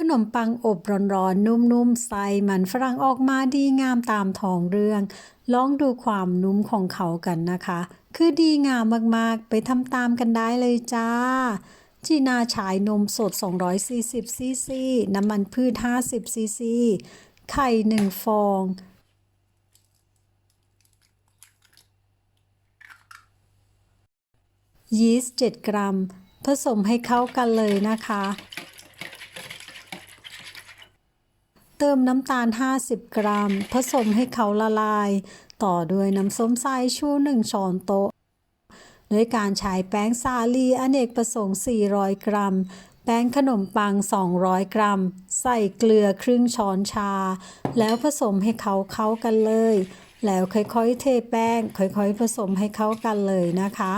ขนมปังอบร้อนๆ นุ่มๆ ใส่มันฝรั่งออกมาดีงามตามท้องเรื่อง ลองดูความนุ่มของเขากันนะคะ คือดีงามมากๆ ไปทำตามกันได้เลยจ้าจีนาฉายนมสด 240ซีซี น้ำมันพืช 50ซีซี ไข่ 1 ฟอง ยีสต์ 7 กรัม ผสมให้เข้ากันเลยนะคะ เติมน้ำตาล 50 กรัม ผสมให้เขาละลาย ต่อด้วยน้ำส้มสายชู 1 ช้อนโต๊ะโดยการใช้แป้งสาลีอเนกประสงค์ 400 กรัม แป้งขนมปัง 200 กรัม ใส่เกลือครึ่งช้อนชา แล้วผสมให้เขาเข้ากันเลย แล้วค่อยๆเทแป้ง ค่อยๆ ผสมให้เข้ากันเลยนะคะ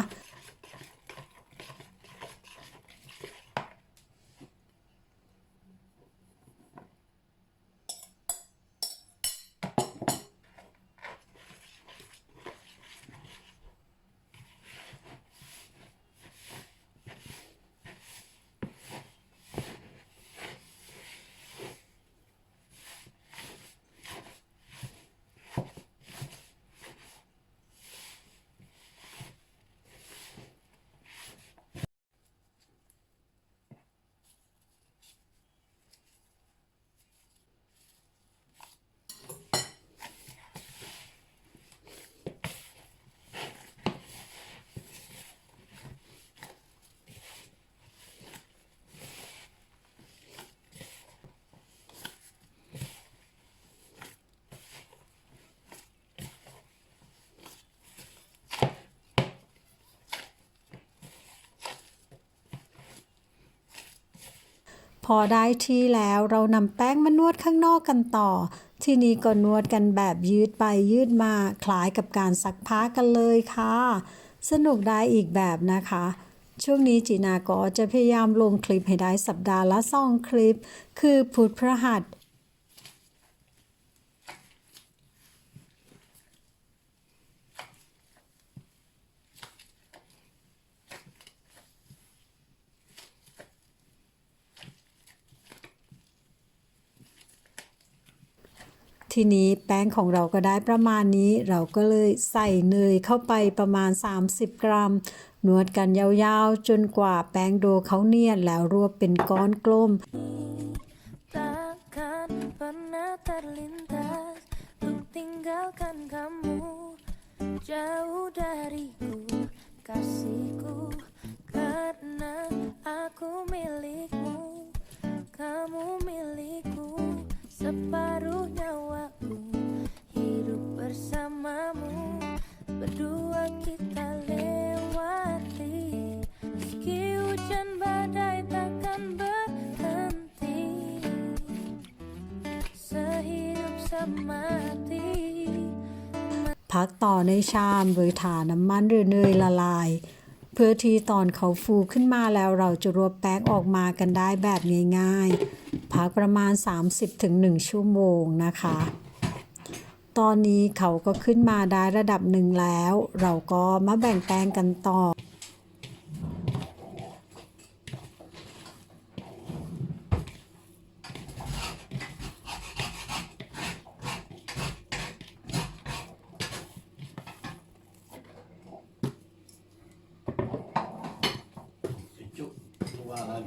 พอได้ที่แล้วเรานำแป้งมานวดข้างนอกกันต่อ ที่นี้ก็นวดกันแบบยืดไปยืดมาคล้ายกับการซักผ้ากันเลยค่ะ สนุกได้อีกแบบนะคะ ช่วงนี้จีนาก็จะพยายามลงคลิปให้ได้สัปดาห์ละสองคลิป คือพุธพระหัสีนี้แป้งของเราก็ได้ประมาณนี้ เราก็เลยใส่เนยเข้าไปประมาณ 30 กรัม นวดกันยาวๆ จนกว่าแป้งโดเขาเนียนแล้วรวบเป็นก้อนกลม tinggalkan พักต่อในชามโดยถาน้ำมันหรือเนยละลาย เพื่อที่ตอนเขาฟูขึ้นมาแล้วเราจะรวบแป้งออกมากันได้แบบง่ายๆ พักประมาณ 30-1 ชั่วโมงนะคะ ตอนนี้เขาก็ขึ้นมาได้ระดับหนึ่งแล้ว เราก็มาแบ่งแป้งกันต่อ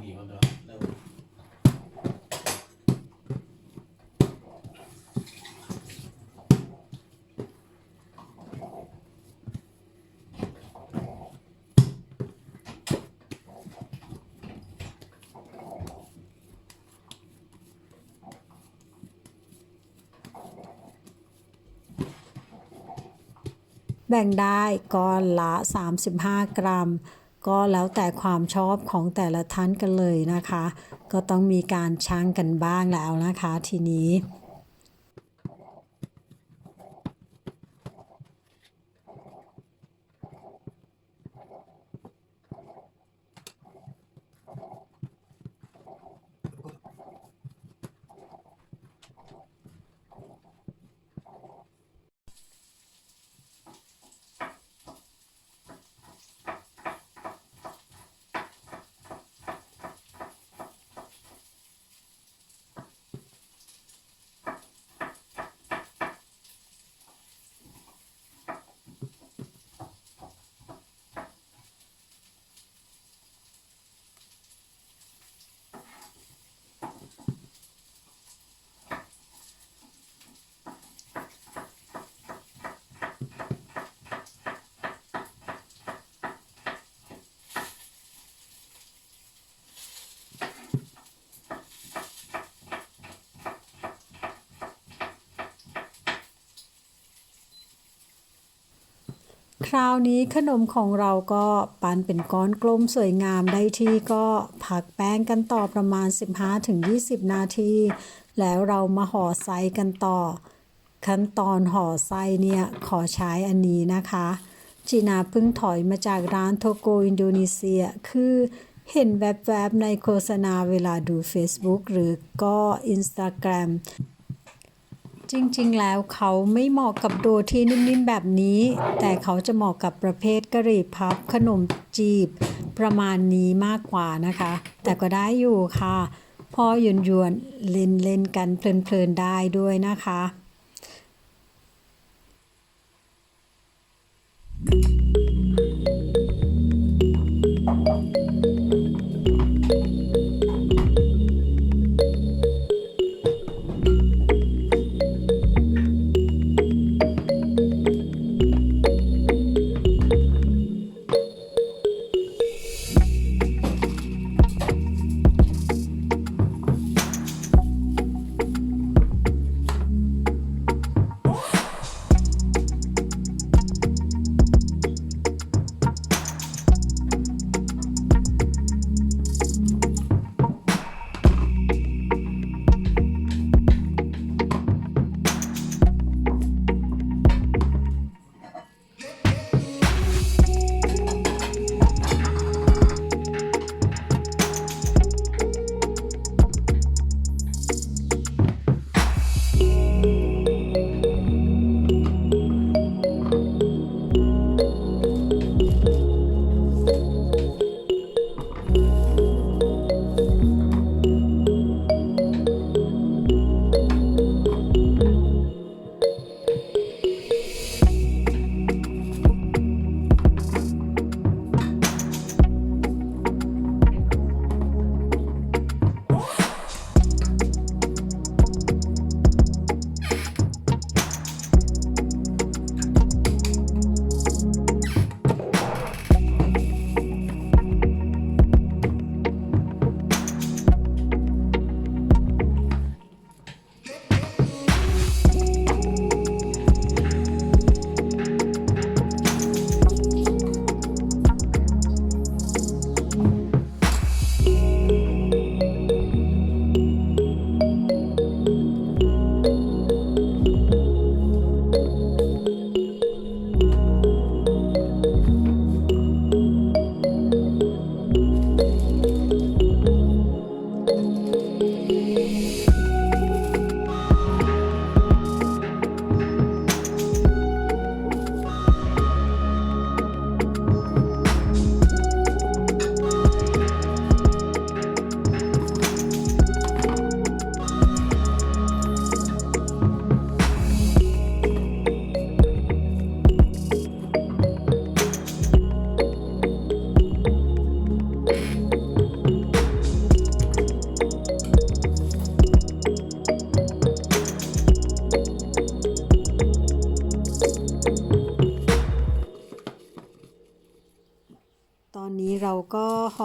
บีมันเร็วแบ่งได้ก้อนละ 35 กรัม ก็แล้วแต่ความชอบของแต่ละท่านกันเลยนะคะ ก็ต้องมีการชั่งกันบ้างแล้วนะคะทีนี้ ราวนี้ขนมของเราก็ปั้นเป็นก้อนกลมสวยงามได้ที่ก็ผักแป้งกันต่อประมาณ 15-20 นาที แล้วเรามาห่อไส้กันต่อ ขั้นตอนห่อไส้เนี่ยขอใช้อันนี้นะคะ จีนาเพิ่งถอยมาจากร้านโทโกอินโดนีเซีย คือเห็นแวบๆในโฆษณาเวลาดู Facebook หรือก็ Instagram จริงๆ แล้วเขาไม่เหมาะกับโดที่นิ่มๆ แบบนี้ แต่เขาจะเหมาะกับประเภทกะหรี่พับขนมจีบ ประมาณนี้มากกว่านะคะ แต่ก็ได้อยู่ค่ะ พอหยวนยวนๆเล่นเล่นๆกันเพลินๆ ได้ด้วยนะคะต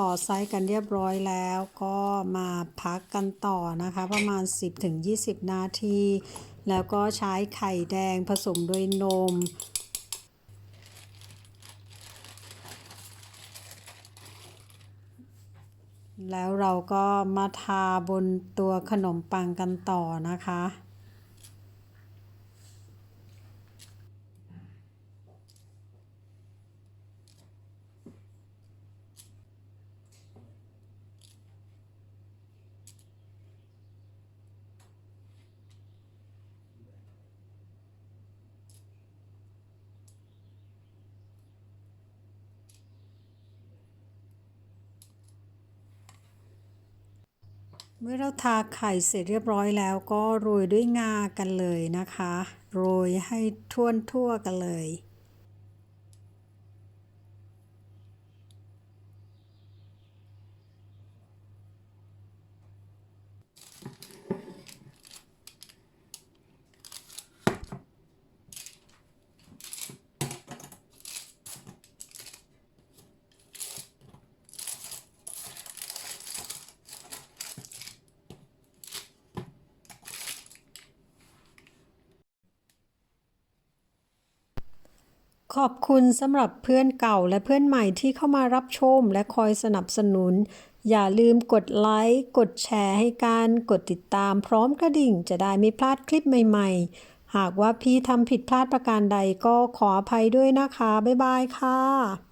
ก็ห่อไซส้กันเรียบร้อยแล้วก็มาพักกันต่อนะคะ ประมาณ 10-20 นาที แล้วก็ใช้ไข่แดงผสมด้วยนมแล้วเราก็มาทาบนตัวขนมปังกันต่อนะคะ เมื่อเราทาไข่เสร็จเรียบร้อยแล้วก็โรยด้วยงากันเลยนะคะ โรยให้ท่วนทั่วกันเลย ขอบคุณสำหรับเพื่อนเก่าและเพื่อนใหม่ที่เข้ามารับชมและคอยสนับสนุน อย่าลืมกดไลค์กดแชร์ให้กันกดติดตามพร้อมกระดิ่งจะได้ไม่พลาดคลิปใหม่ ๆ หากว่าพี่ทำผิดพลาดประการใดก็ขออภัยด้วยนะคะ บ๊ายบายค่ะ